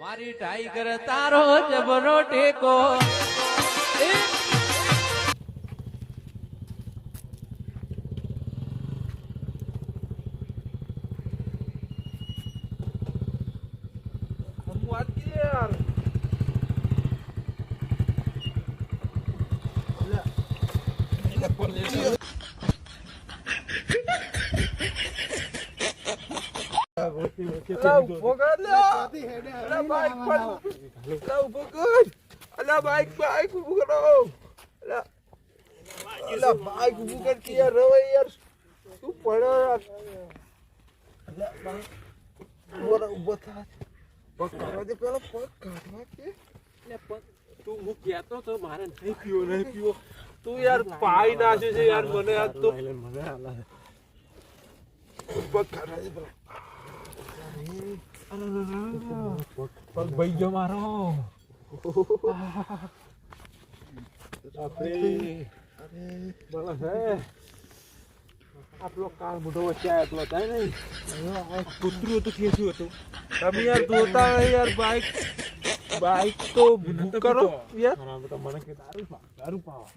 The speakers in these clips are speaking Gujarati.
મારી ટાઈગર તારો જબરો ટેકો. એ અલા બાઈક પર. અલા ઊભો કર. અલા બાઈક બાઈક. અલા બાઈક ઊભો કર કે યાર રવે યાર. શું પડે યાર. અલા બાઈક ઊભો ઊભો થા. પગ કાઢવા દે પેલો પગ કાઢવા દે. તું હું કહેતો તો મારે નહીં પીવો નહીં પીવો તું યાર પાઈ નાખ્યો છે યાર મને આ તો પગ કાઢવા દે પેલો. પગ ભાઈ. ગયો મારો આપણો કાળ મોટો વચ્ચે આવ્યો થાય નહીં કૂતરું હતું ખેંચ્યું હતું તમે યાર જોતા યાર બાઈક બાઈક તો બુક કરો યાર મને કે પા દારૂ પાવા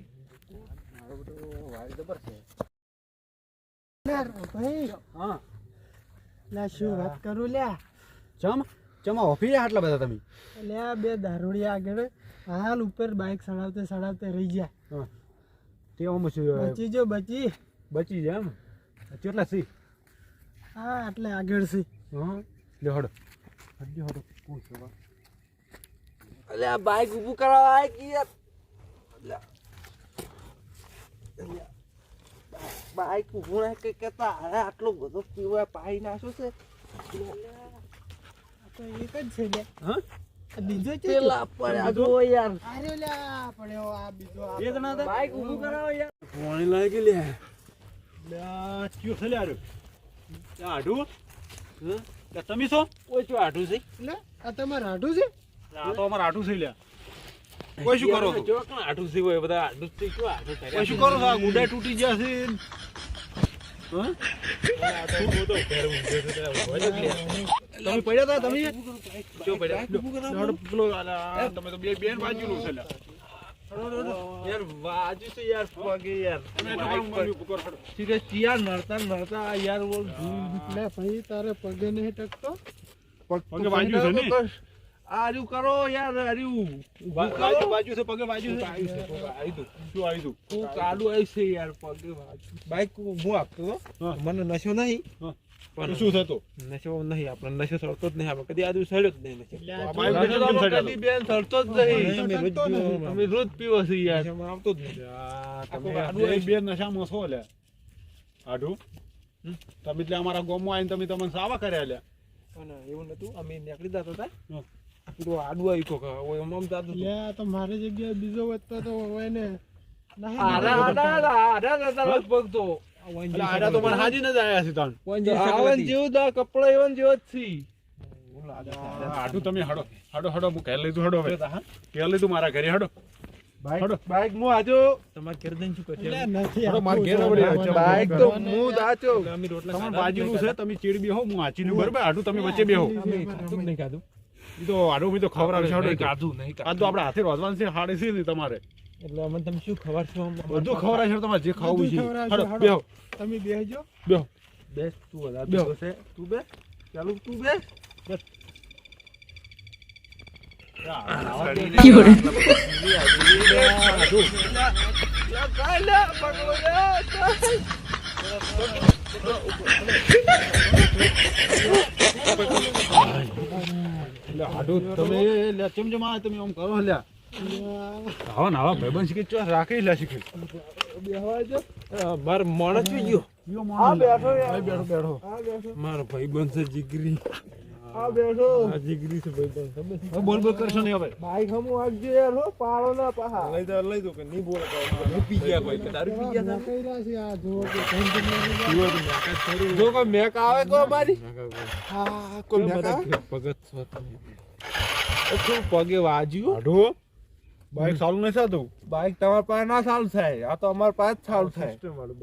હા. લા શું વાત કરું લ્યા ચમ ચમ ઓફી આટલા બધા તમે? લ્યા બે દારૂડિયા આગળ હાલ ઉપર બાઇક સડાવતે સડાવતે રહી ગયા. તે આમ શું બચી જો બચી. બચી જાય એમ? કેટલા સી હા એટલે આગળ છે. હા. લે હડો. હડી. હડો કોણ છે અલે આ બાઈક ઊભું કરાવવા આય કે યાર. અલ્યા. બાઈક ઊભું કે કેતા અરે આટલો બધો પીવા પાઈ નાખ્યો છે. આ તો એક જ છે લે હા? આ બીજો છે પેલા પડ્યા જો યાર. અરે લ્યા પડ્યો આ બીજો આ બે જણા હતા બાઈક ઊભું કરાવો યાર. પાણી લાગી લે. લે ક્યો છે લે આ આડું? હા? તમે છો? કોઈ શું આઢું છે. લે આ તમારે હાડું છે? આ તો અમાર આડું છે લે કોઈ શું કરો જો કે આઢું હોય બધા આઢું છે શું આઢું કોઈ શું કરો આ ગુંડા તૂટી ગયા તમે પડ્યા હતા તમે? શું પડ્યા. પેલો તમે તો બે બેન બાજુનું છે યાર વાજુ છે યાર પગે યાર. નડતા નડતા યાર ઓલ ધૂળ લે ભાઈ તારે પગે નહીં ટકતો. પગે વાગ્યું છે ને? આર્યું કરો યાર આર્યું. બાજુ બાજુ છે પગે બાજુ છે. આવ્યું છે, હતું. શું આવ્યું તું હું કાલું આવ્યું છે યાર પગે. બાઈક હું આપતો. મને નશો નહીં. પણ શું થતું? નશો નહીં આપણે નશો સડતો જ નહીં આપણે કદી આજુ સડ્યો જ નહીં નશો? કદી બેન સડતો જ નહીં. અમે રોજ પીવો- અમે રોજ પીવો છે યાર. આવતો જ નહીં. આ તમે બે નશામાં છો લે. આડું તમે એટલે અમારા ગામમાં આવીને તમે તમને સાવા કર્યા લે. પણ એવું નતું અમે નીકળી જતા હતા. હા. આડું આવ્યું કોક ઓય આમ આમ લે તો મારી જગ્યાએ બીજો વધતો તો હોય ને આડા આડા આડા આડા લગભગ તો. આડા તો મને હાજી ન જ આયા છે તાણ આવન જેવું તો કપડા એવન જેવો જ છે આડું. તમે હડો હડો હડો હું ઘેર લીધું હડો હવે. ઘેર લીધું મારા ઘરે હડો. બાઈક બાઈક હું આજો. તમારે ઘેર જઈને શું કરશે? લે નથી હડો, માર ઘેર તો બાઈક તો હું દાચો અમે રોટલા તમારે ખાધા? બાજુનું છે તમે ચીડ બેહો હું આચીને બરોબર આડું તમે વચ્ચે બેહો. નહીં ખાધું. તો આડું બી તો છે હડો નહીં ખાધું નહીં આ તો આપણે હાથે રોજવાનું છે હાડે છે ને તમારે એટલે અમે તમે શું ખવડાવશો? બધું ખવડાવે છે તમારે જે ખાવું છે. બેહો તમે બેહજો બેહો બેસ તું વધારે બેહો. છે તું બે ચાલુ તું બે આડું તમે લે ચમ ચમ આ તમે આમ કરો લ્યા આવા નાવા ભાઈબંધ શીખે ચો રાખી લે શીખે. માર માણસ ગયો આ બેઠો લે. બેઠો બેઠો. મારો ભાઈ બનશે જીગરી. આ બેઠો. આ જીગરી છે ભાઈ બનશે હવે બોલ બોલ કરશો નહીં હવે. બાઈક હમું આગજો યાર હો પાડો ના પાહા. લઈ દો લઈ દો કે નહીં બોલે હું પી ગયા કોઈ કે દારૂ પી ગયા કઈ રહ્યા છે આ જુઓ કે ધન ધન જો કોઈ મેક આવે તો અમારી. હા કોઈ મેક આવે? ભગત છો શું પગે વાજ્યું. બાઈક ચાલુ નહીં થતું. બાઈક તમારા પાસે ના ચાલુ થાય. આ તો અમારા પાસે ચાલુ થાય.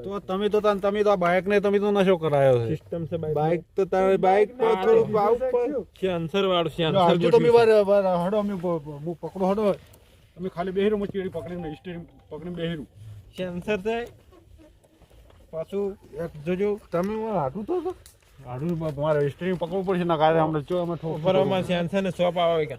તો તમે તો તમે તો આ બાઈક ને તમે તો નશો કરાયો છે. સિસ્ટમ છે બાઈક. બાઈક તો તારે બાઈક તો થોડુંક આવું પડે. સેન્સર વાળું છે સેન્સર જો તમે વાર હડો અમે હું પકડો હડો. અમે ખાલી બેહીરું હું ચીડી પકડીને સ્ટીરિંગ પકડીને બેહીરું. સેન્સર છે પાછું એક જોજો. તમે મને હાટું તો છો? હાડું મારે સ્ટીરિંગ પકડવું પડશે ના કારણે અમને જો અમે ઠોક અમારે સેન્સર ને સોપ આવે કે?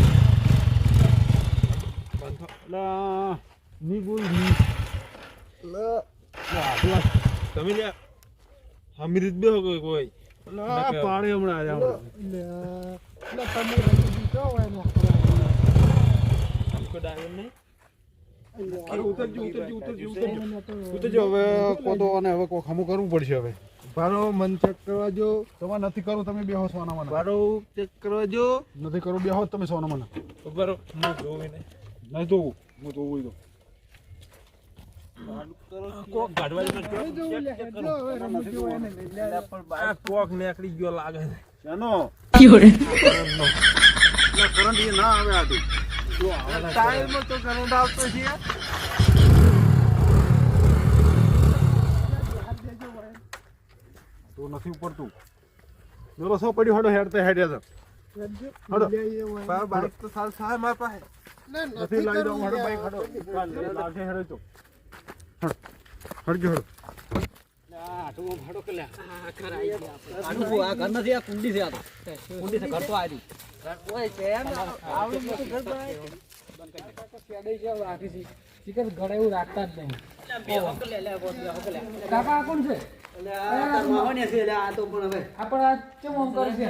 તમે લે હમીરીત બે કોઈ કોઈ પાણી હમણાં હવે મારો મન ચેક કરવા જો તમારે નથી કરવું તમે બેહો સોના મને મારો ચેક કરવા જો નથી કરવું બેહો તમે સોના મને બરોબર જોઈને નહીં ધોવું હું કરંટ તો. કરંટ આવતો છે. તો નથી ઉપડતું. જો રસો પડ્યો હડો હેડતે હેડ્યા તો સારું સારું મારા પાસે. નથી લાવી દઉં હડો બાઈક હડો. લાવશે હેડો તો હડ હડજો હડો. એવું રાખતા જ નહીં. કાકા આ કોણ છે? આપણે આ કેમ કરે છે.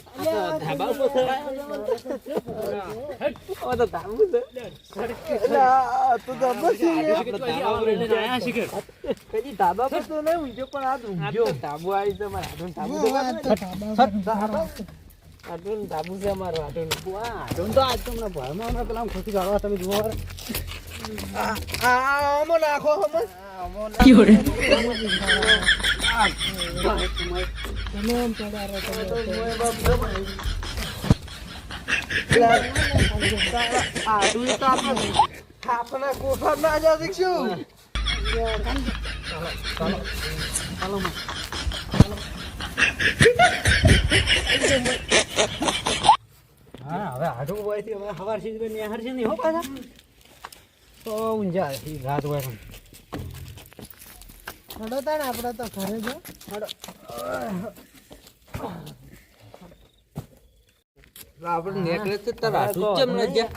ઓય ફરવા આ તો ધબ્બા છે કદી ધાબા પર તો નહીં ઊંઘ્યો પણ આ તો ઊંઘ્યો ધાબુ આવી છે મારા હાથનું ધાબુ તો. હાથનું ધાબુ છે મારું હાથનું. આડું તો આજ તો ભરમાં હમણાં પેલા ખોટી કાઢવા તમે જુઓ અમો નાખો. તમે એમ પડારો તમે આડું તો આપણે કોઠા ના જા દીકશું હા હવે આડું હોય છે હવે સવાર સુધી નિહાર છે ને હો પાછા. તો ઊંઝા રાત હોય પણ. હડો તાણ આપણે તો ઘરે જો. આપણે નેકળે તો તારા હાથું ચમ ન જા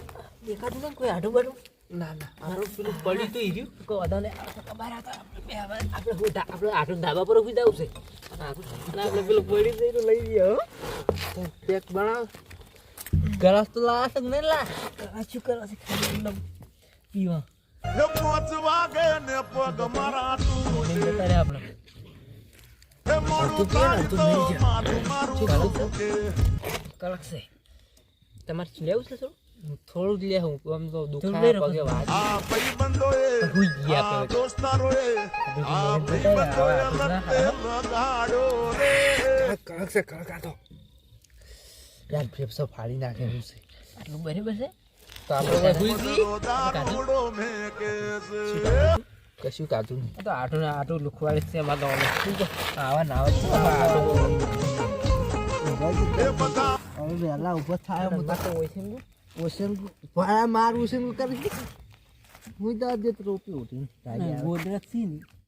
દેખાતું નહીં કોઈ આડું બાડું? ના ના મારું પેલું પડી તો ઈર્યું. કોઈ વાંધો નહીં. બહાર આપણે આપણે હું આપણે આટલું ધાબા પર ઊભી જવું છે. આપણે પેલું પડી જઈને લઈ જઈએ હો. પેક બનાવ. ગલાસ તો લાવા છે નહીં લા આ શું કરવા છે? ખાલી પીવા. નહીં જતા આપણે. અડધું પીએ ને અડધું નહીં જાય શું કરું કડક છે. તમારે લેવું છે થોડું? થોડું જ લે આમ તો દુખાય પગે વાગ. હુઈ ગયા પેલા કડક છે કડક તો. યાર ફેફસો ફાડી નાખે એવું છે. આટલું બરાબર છે. તો આપણે કશું કાઢું નહીં. તો આટલું ને આટલું લુખવાડી છે એમાં તો અમે. શું કહો? આવા નાવા છે. હવે વહેલા ઊભો થાય હું તો છે ઓશન ભાડા માર ઓશન કરી. હું તો આજે રોપી ઉઠી. ગોદરજથી